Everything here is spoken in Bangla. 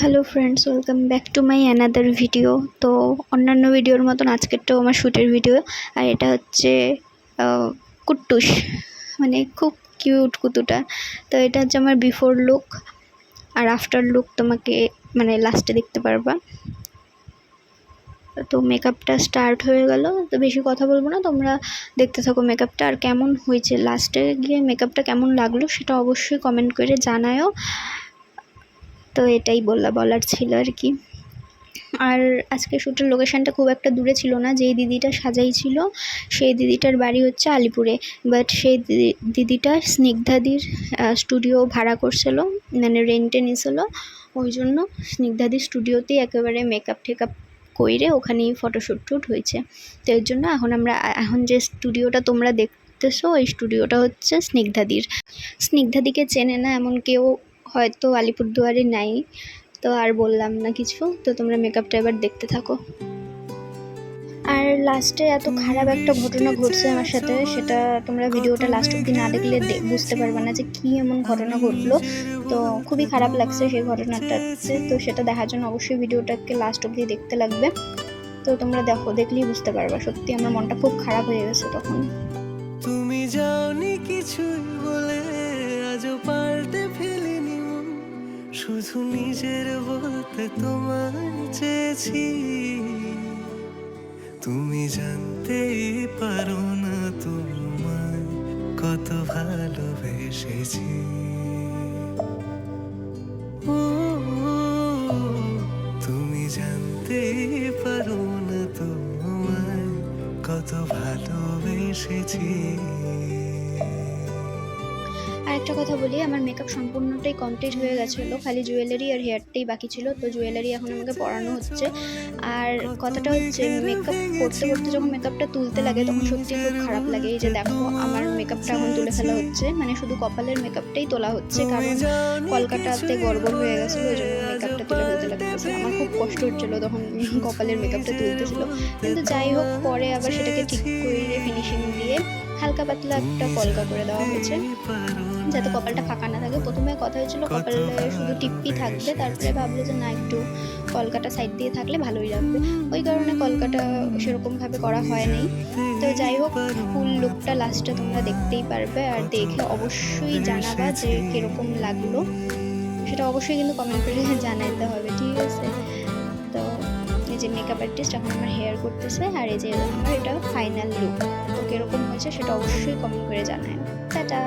Hello friends welcome back to my another video তো অন্যান্য ভিডিওর মতন আজকেরটাও আমার শ্যুটের ভিডিও আর এটা হচ্ছে কুট্টুস। মানে খুব কিউট কুতুটা। তো এটা হচ্ছে আমার বিফোর লুক আর আফটার লুক তোমাকে মানে লাস্টে দেখতে পারবা। তো মেকআপটা স্টার্ট হয়ে গেল। তো বেশি কথা বলব না, তোমরা দেখতে থাকো মেকআপটা আর কেমন হয়েছে লাস্টে গিয়ে মেকআপটা কেমন লাগল সেটা অবশ্যই কমেন্ট করে জানায়ও। তো এটাই বললা বলার ছিল আর কি। আর আজকে শ্যুটের লোকেশানটা খুব একটা দূরে ছিল না, যেই দিদিটা সাজাইছিল সেই দিদিটার বাড়ি হচ্ছে আলিপুরে। বাট সেই দিদি- দিদিটা স্নিগ্ধাদির স্টুডিও ভাড়া করছিল মানে রেন্টে নিয়েছিল ওই জন্য স্নিগ্ধাদির স্টুডিওতেই একেবারে মেকআপ টেকআপ কইরে ওখানেই ফটোশ্যুট টুট হয়েছে। তো এর জন্য এখন আমরা, এখন যে স্টুডিওটা তোমরা দেখতেছো, ওই স্টুডিওটা হচ্ছে স্নিগ্ধাদির। স্নিগ্ধাদিকে চেনে না এমন কেউ হয়তো আলিপুরদুয়ারে নাই তো আর বললাম না কিছু তো তোমরা মেকআপটা এবার দেখতে থাকো। আর লাস্টে এত খারাপ একটা ঘটনা ঘটছে আমার সাথে সেটা তোমরা ভিডিওটা লাস্ট অব্দি না দেখলে বুঝতে পারবে না যে কী এমন ঘটনা ঘটলো। তো খুবই খারাপ লাগছে সেই ঘটনাটাতে তো সেটা দেখার জন্য অবশ্যই ভিডিওটাকে লাস্ট অব্দি দেখতে লাগবে। তো তোমরা দেখো দেখলেই বুঝতে পারবা। সত্যি আমার মনটা খুব খারাপ হয়ে গেছে তখন। তুমি যাওনি কিছুই বলে শুধু নিজের বলতে তোমার চেয়েছি। তুমি জানতেই পারো না তোমায় কত ভালোবেসেছি। ও, তুমি জানতেই পারো না তোমায় কত ভালোবেসেছি। আর একটা কথা বলি, আমার মেকআপ সম্পূর্ণটাই কমপ্লিট হয়ে গেছিল, খালি জুয়েলারি আর হেয়ারটাই বাকি ছিল, তো জুয়েলারি এখন আমাকে পরানো হচ্ছে। আর কথাটা হচ্ছে মেকআপ করতে করতে যখন মেকআপটা তুলতে লাগে, তখন সত্যি খুব খারাপ লাগে। এই যে দেখো, আমার মেকআপটা এখন তুলে ফেলা হচ্ছে মানে শুধু কপালের মেকআপটাই তোলা হচ্ছে, কারণ কলকাতাতে গড়বড় হয়ে গেছিল, ওই জন্য মেকআপটা তুলে ফেলতে লাগতেছে আমার খুব কষ্ট হচ্ছিল তখন কপালের মেকআপটা তুলতেছিল কিন্তু যাই হোক, পরে আবার সেটাকে ঠিক করে ফিনিশিং দিয়ে হালকা পাতলা একটা কলকা করে দেওয়া হয়েছে। যাতে কপালটা ফাঁকা না থাকে। প্রথমে কথা হয়েছিল কপালে শুধু টিপ্পি থাকবে। তারপরে ভাবলো যে না একটু কলকাটা সাইড দিয়ে থাকলে ভালোই লাগবে। ওই কারণে কলকাটা সেরকমভাবে করা হয় হয়নি। তো যাই হোক ফুল লুকটা লাস্টে তোমরা দেখতেই পারবে। আর দেখে অবশ্যই জানাবা যে কীরকম লাগল। সেটা অবশ্যই কিন্তু কমেন্ট করে জানাইতে হবে। ঠিক আছে? যে মেকআপ আর্টিস্ট এখন আমার হেয়ার করতেছে আর এই যে আমার এটা ফাইনাল লুক তো কীরকম হয়েছে সেটা অবশ্যই কমেন্ট করে জানায় টাটা!